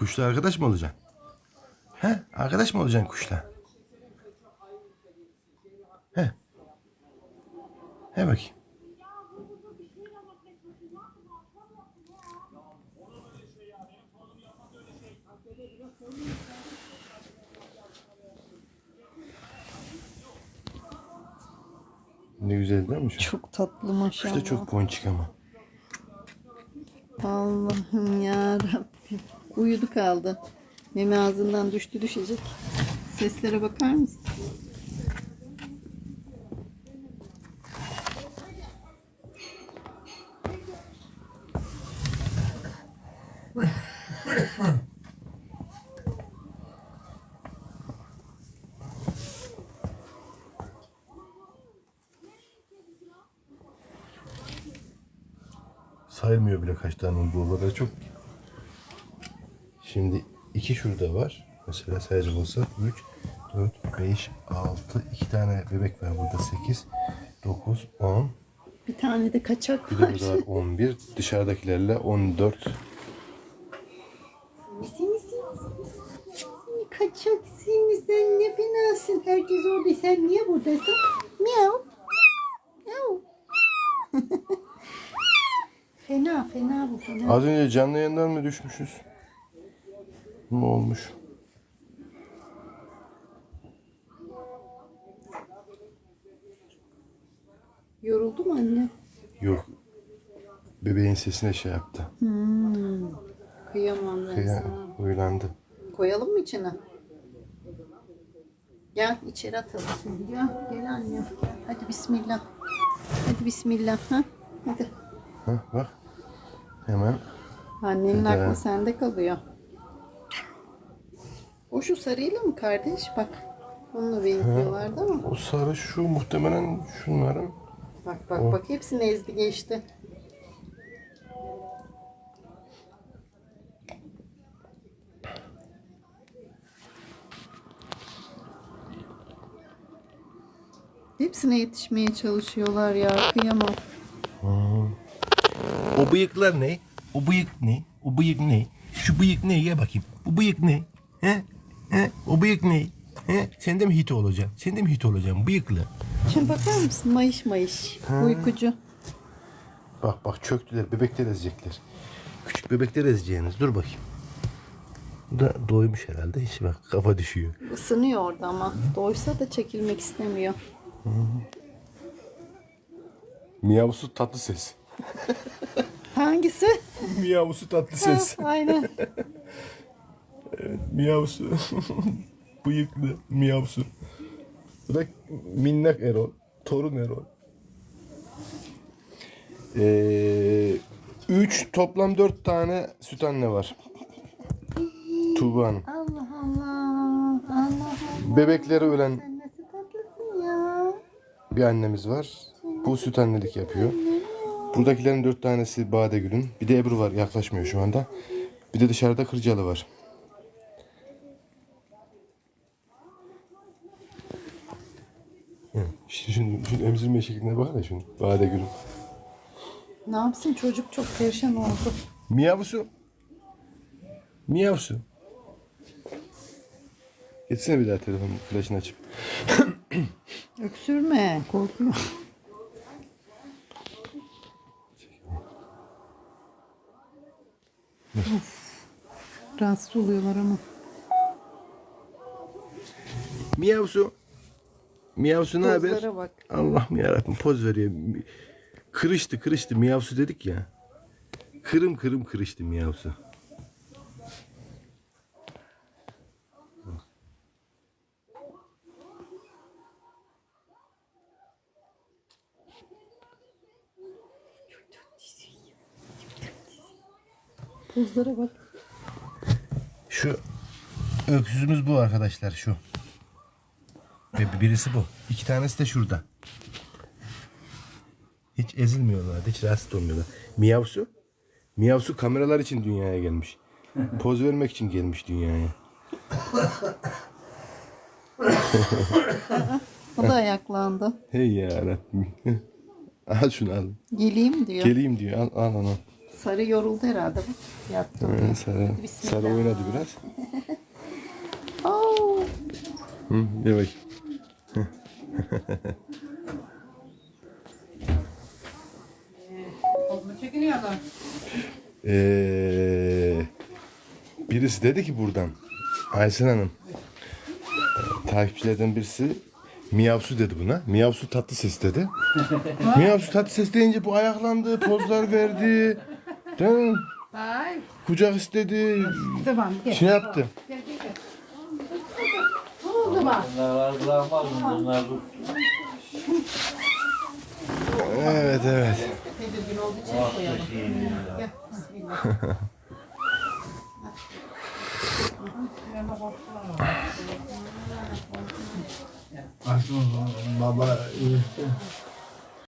Kuşla arkadaş mı olacaksın? He? Arkadaş mı olacaksın kuşla? He? He bakayım. Ne güzel değil mi? şu? Çok tatlı maşallah. da çok ponçik ama. Allah'ım ya Rabbim. Uyudu kaldı. Meme ağzından düştü düşecek. Seslere bakar mısın? Sayılmıyor bile kaç tane olduğu o çok. ki. Şimdi iki şurada var. Mesela sayacak olsak 3, 4, 5, 6, 2 tane bebek var burada 8, 9, 10. Bir tane de kaçak Bir de var. burada var 11. Dışarıdakilerle 14. Seni Kaçak seni sen ne fenasın. Herkes orada. Sen niye buradasın? Miau. Miau. fena fena bu fena. Az önce canlı yayından mı düşmüşüz? Ne olmuş? Yoruldu mu anne? Yok. Bebeğin sesine şey yaptı. Hmm. Kıyamam ben Kıya, sana. uylandı. Koyalım mı içine? Gel içeri atalım. Gel, gel annem. Hadi bismillah. Hadi bismillah. Ha? Hadi. Hah bak. Hemen Annenin aklı sende kalıyor. O şu sarıyla mı kardeş? Bak. Onunla benziyorlardı ama. o sarı şu muhtemelen şunların Bak bak bak hepsini ezdi geçti. Hepsine yetişmeye çalışıyorlar ya. Kıyamam. O bıyıklar ne? O bıyık ne? O bıyık ne? Şu bıyık ne? Ye bakayım. Bu bıyık ne? He? He? O bıyık ne? He? Sen de mi hit olacaksın? Sen de mi hit olacaksın? Bıyıklı. Şimdi bakar mısın? Mayış mayış. Uykucu. Bak bak çöktüler. Bebekler ezecekler. Küçük bebekler ezeceğiniz. Dur bakayım. Bu da doymuş herhalde. Hiç bak kafa düşüyor. Isınıyor orada ama. Doysa da çekilmek istemiyor. Miyavsu tatlı ses. Hangisi? Miyavsu tatlı ses. Aynen. Miyavsu. Bıyıklı miyavsu. Bu da minnak Erol. Torun Erol. Ee, üç toplam dört tane süt anne var. Tuğba Hanım. Allah Allah. Allah Allah. Bebekleri ölen Sen nasıl tatlısın ya. bir annemiz var. Bu süt annelik yapıyor. Buradakilerin dört tanesi Badegül'ün. Bir de Ebru var yaklaşmıyor şu anda. Bir de dışarıda Kırcalı var. Hı, Şimdi şunu, şunu emzirme şekline bak da şunu. Badegül'ün. Ne yapsın çocuk çok perişan oldu. Miyavsu. Miyavsu. Getsene bir daha telefon flaşını açıp. Öksürme korkuyor. Of. Rahatsız oluyorlar ama. Miyavsu. Miyavsu ne haber? Pozlara bak. Allah'ım yarabbim poz veriyor. Kırıştı kırıştı miyavsu dedik ya. Kırım kırım kırıştı miyavsu. Pozlara bak. Şu öksüzümüz bu arkadaşlar şu. Ve birisi bu. İki tanesi de şurada. Hiç ezilmiyorlar, hiç rahatsız olmuyorlar. Miyavsu. Miyavsu kameralar için dünyaya gelmiş. Poz vermek için gelmiş dünyaya. O da ayaklandı. Hey ya Rabbim. al şunu al. Geleyim diyor. Geleyim diyor. Al al al. al. Sarı yoruldu herhalde bu. Yattı. Ee, sarı, sarı oynadı biraz. Oo. Hı, gel Çekiniyorlar. Ee, birisi dedi ki buradan Aysen Hanım takipçilerden birisi Miyavsu dedi buna. Miyavsu tatlı ses dedi. Miyavsu tatlı ses deyince bu ayaklandı, pozlar verdi. Değil mi? Kucak istedi. Tamam gel. Şey yaptı. Oldu bak? Bunlar bunlar. Evet evet. Tedirgin olduğu için koyalım. Gel. Bismillah. Baba